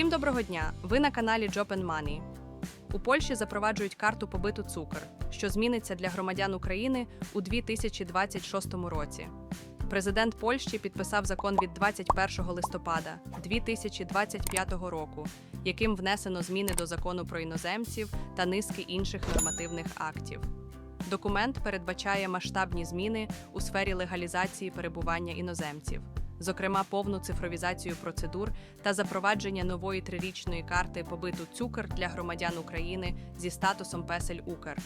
Всім доброго дня! Ви на каналі Job and Money. У Польщі запроваджують карту побиту цукор, що зміниться для громадян України у 2026 році. Президент Польщі підписав закон від 21 листопада 2025 року, яким внесено зміни до закону про іноземців та низки інших нормативних актів. Документ передбачає масштабні зміни у сфері легалізації перебування іноземців, зокрема повну цифровізацію процедур та запровадження нової трирічної карти побиту цукор для громадян України зі статусом Песель Укр.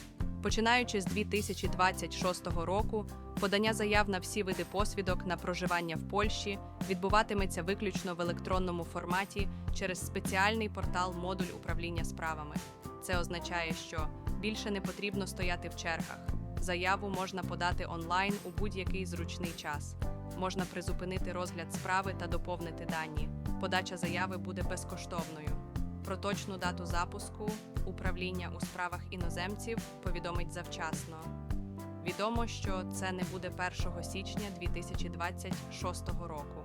Починаючи з 2026 року, подання заяв на всі види посвідок на проживання в Польщі відбуватиметься виключно в електронному форматі через спеціальний портал модуль управління справами. Це означає, що більше не потрібно стояти в чергах. Заяву можна подати онлайн у будь-який зручний час. Можна призупинити розгляд справи та доповнити дані. Подача заяви буде безкоштовною. Про точну дату запуску управління у справах іноземців повідомить завчасно. Відомо, що це не буде 1 січня 2026 року.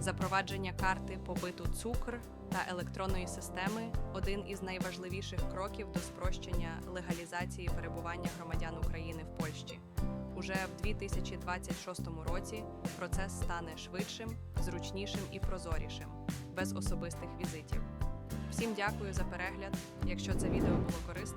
Запровадження карти побиту цукр та електронної системи один із найважливіших кроків до спрощення легалізації перебування громадян. Уже в 2026 році процес стане швидшим, зручнішим і прозорішим, без особистих візитів. Всім дякую за перегляд. Якщо це відео було корисним,